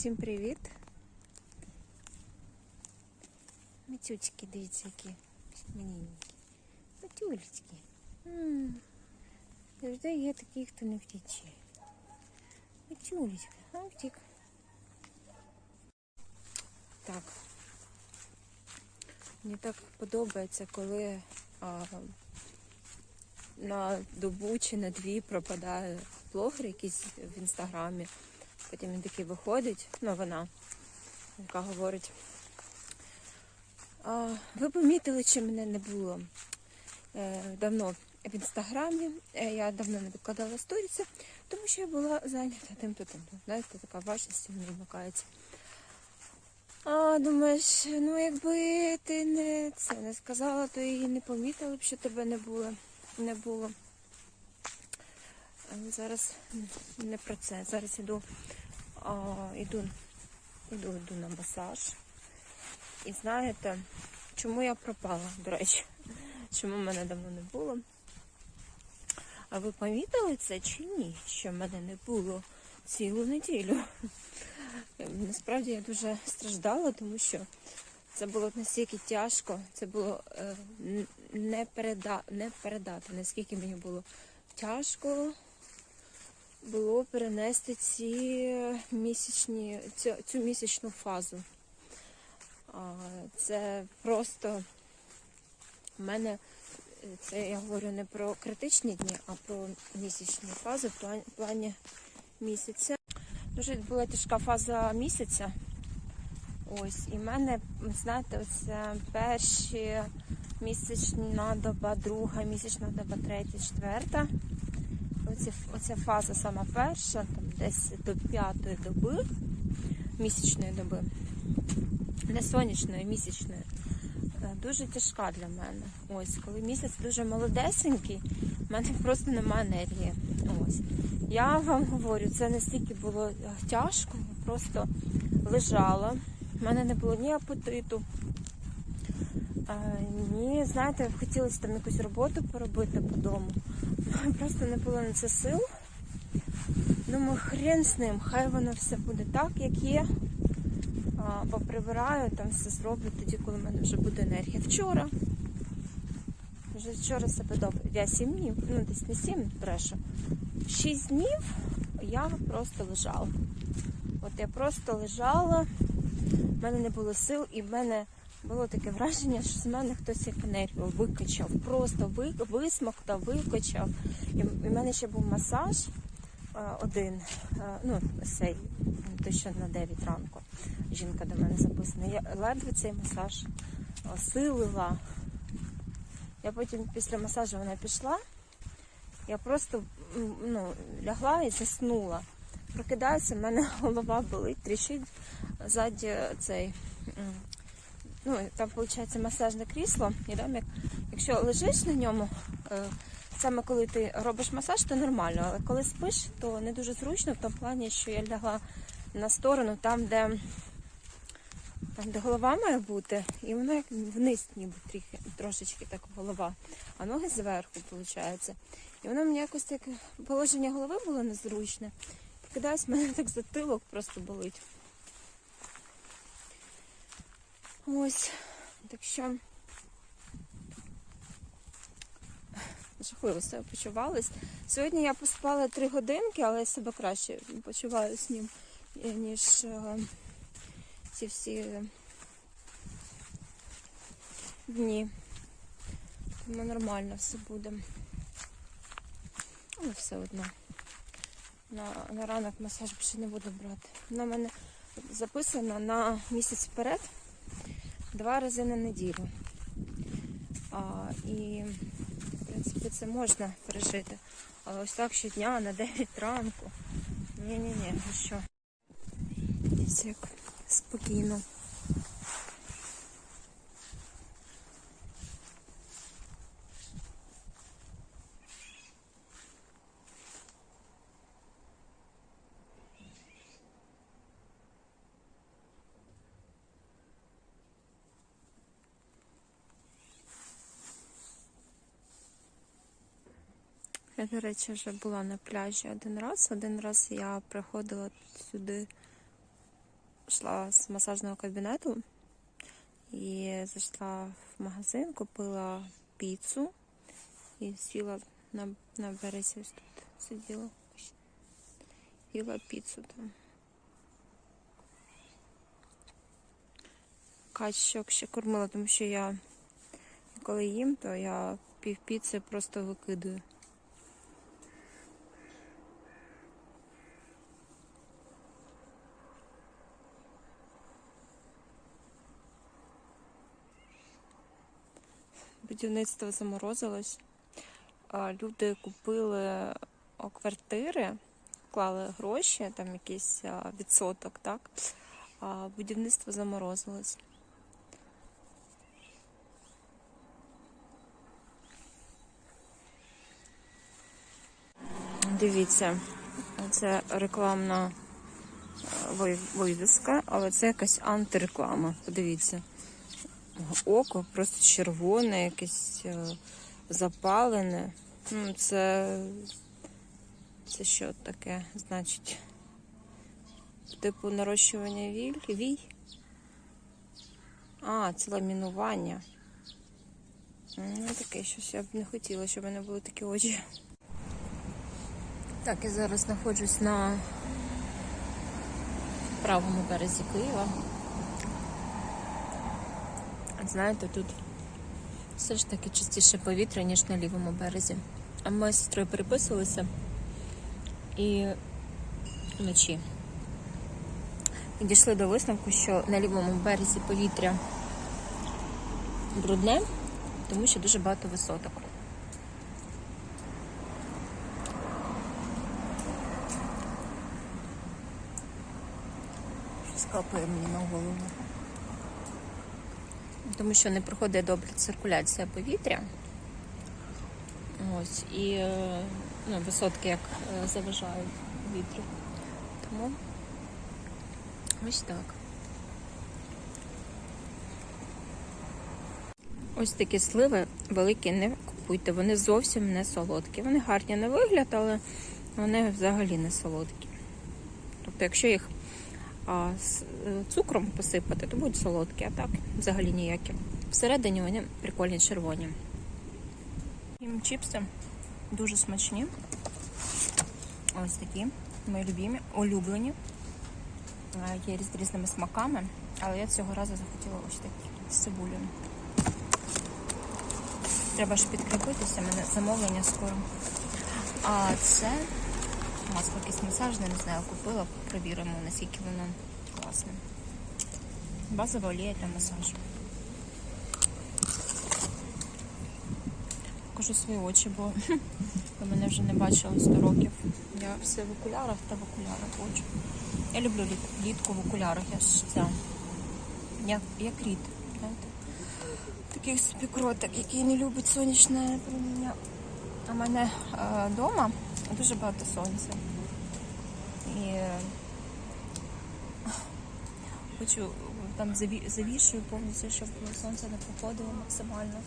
Всім привіт. Матючки, дивіться, які манінькі. Матюлечки. М, Завжди є такі, хто не втіче. Матюлечка, а втік. Так. Мені так подобається, коли а, на добу чи на дві пропадає блогер якийсь в інстаграмі. Потім він такий виходить, ну вона, яка говорить. Ви помітили, чи мене не було е, давно в інстаграмі. Е, я давно не викладала сторіси, тому що я була зайнята тим то тим. Знаєте, така важність мені вмикається. А думаєш, ну якби ти не це не сказала, то і не помітили б, що тебе не було. Не було. Але зараз не про це. Зараз іду, а, іду, іду, іду на масаж. І знаєте, чому я пропала, до речі, чому мене давно не було. А ви помітили це чи ні? Що мене не було цілу неділю? Насправді я дуже страждала, тому що це було настільки тяжко, це було е, не, переда, не передати, наскільки мені було тяжко було перенести ці місячні, цю, цю місячну фазу. Це просто в мене, це я говорю не про критичні дні, а про місячні фази в плані, в плані місяця. Дуже була тяжка фаза місяця. Ось, і в мене, знаєте, оце перші місячна доба, друга, місячна доба, третя, четверта. Оці, оця фаза сама перша, там десь до п'ятої доби, місячної доби, не сонячної, місячної, е, дуже тяжка для мене. Ось, коли місяць дуже молодесенький, в мене просто немає енергії. Ось. Я вам говорю, це настільки було е, тяжко, просто лежала. У мене не було ні апетиту, ні, знаєте, хотілося там якусь роботу поробити по дому. Просто не було на це сил. Думаю, хрен з ним, хай воно все буде так, як є. А, поприбираю, там все зроблю тоді, коли в мене вже буде енергія. Вчора. Вже вчора себе добре. Я сім днів, ну десь не сім, брешу. Шість днів я просто лежала. От я просто лежала, в мене не було сил, і в мене було таке враження, що з мене хтось як енергію викачав. Просто ви- висмоктав, викачав. І в мене ще був масаж один, ну, цей, той, що на 9 ранку. Жінка до мене записана. Я ледве цей масаж осилила. Я потім після масажу вона пішла. Я просто ну, лягла і заснула. Прокидаюся, в мене голова болить, тріщить ззаді цей. Ну, там виходить масажне крісло, і як, якщо лежиш на ньому, е, саме коли ти робиш масаж, то нормально, але коли спиш, то не дуже зручно в тому плані, що я лягла на сторону, там, де, там, де голова має бути, і воно як вниз, ніби трохи, трошечки так голова, а ноги зверху, виходить. І воно мені якось так положення голови було незручне. Прокидаюсь, мене так затилок просто болить. Ось, так що жахливо себе почувалась. Сьогодні я поспала три годинки, але я себе краще почуваю з ним, е, ніж е, ці всі дні. Тому нормально все буде. Але все одно. На, на ранок масаж більше не буду брати. Вона в мене записана на місяць вперед два рази на неділю. А, і, в принципі, це можна пережити. Але ось так щодня на 9 ранку. Ні-ні-ні, ну що? Дивіться, як спокійно. Я, до речі, вже була на пляжі один раз. Один раз я приходила сюди йшла з масажного кабінету і зайшла в магазин, купила піцу і сіла на, на березі. Тут сиділа. Їла піцу там. Качок ще кормила, тому що я коли їм, то я пів піци просто викидаю. Будівництво заморозилось. Люди купили квартири, клали гроші, там якийсь відсоток, так? А будівництво заморозилось. Дивіться, це рекламна вивіска, але це якась антиреклама. Подивіться. Око просто червоне, якесь е, запалене. Ну, це, це що таке? Значить, типу нарощування віль, вій? А, це ламінування. Ну, таке щось я б не хотіла, щоб в мене були такі очі. Так, я зараз знаходжусь на правому березі Києва. Знаєте, тут все ж таки чистіше повітря, ніж на лівому березі. А ми з сестрою переписувалися і вночі. І дійшли до висновку, що на лівому березі повітря брудне, тому що дуже багато висоток. Щось капає мені на голову. Тому що не проходить добре циркуляція повітря. Ось, і е, ну, висотки як е, заважають вітру. Тому ось так. Ось такі сливи великі не купуйте, вони зовсім не солодкі. Вони гарні на вигляд, але вони взагалі не солодкі. Тобто, якщо їх а, з е, цукром посипати, то будуть солодкі, а так взагалі ніякі. Всередині вони прикольні червоні. Їм чіпси дуже смачні. Ось такі, мої любимі, улюблені. А, Є з різними смаками, але я цього разу захотіла ось такі з цибулею. Треба ж підкріпитися, мене замовлення скоро. А це масло якесь масажне, не знаю, купила, перевіримо, наскільки воно класне. Базова олія для масажу. Покажу свої очі, бо ви мене вже не бачили 100 років. Я все в окулярах та в окулярах ходжу. Я люблю літ, літку в окулярах, я ж ця. Як, як рід, знаєте. Такий собі кротик, який не любить сонячне проміння. У мене вдома дуже багато сонця. І е, хочу там завішую повністю, щоб сонце не проходило максимально.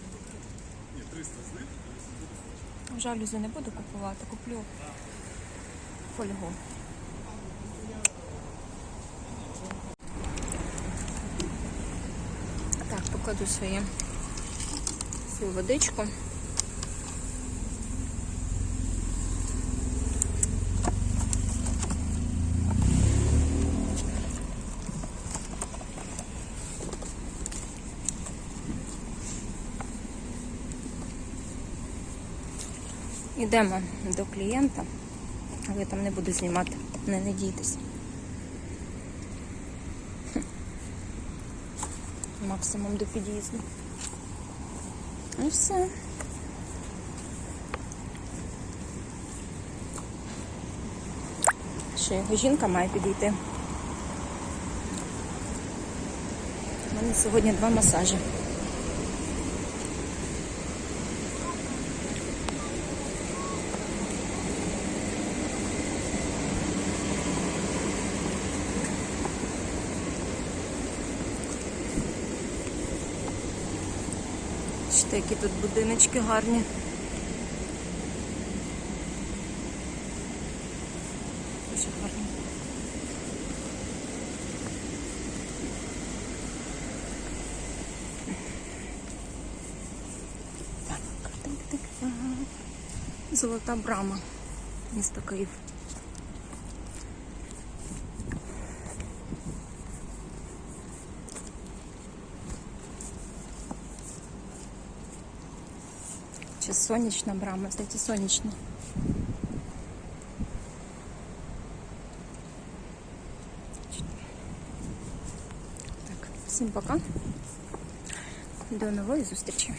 Жалюзі не буду купувати, куплю фольгу. Так, покладу своє свою водичку. Йдемо до клієнта, але там не буду знімати, не надійтесь. Максимум до під'їзду. І все. Ще його жінка має підійти. У мене сьогодні два масажі. Гляньте, які тут будиночки гарні. Дуже гарні. Так, так, так. Золота брама. Місто Київ. Чи сонячна брама? Здається, сонячна. Так, всім пока. До нової зустрічі.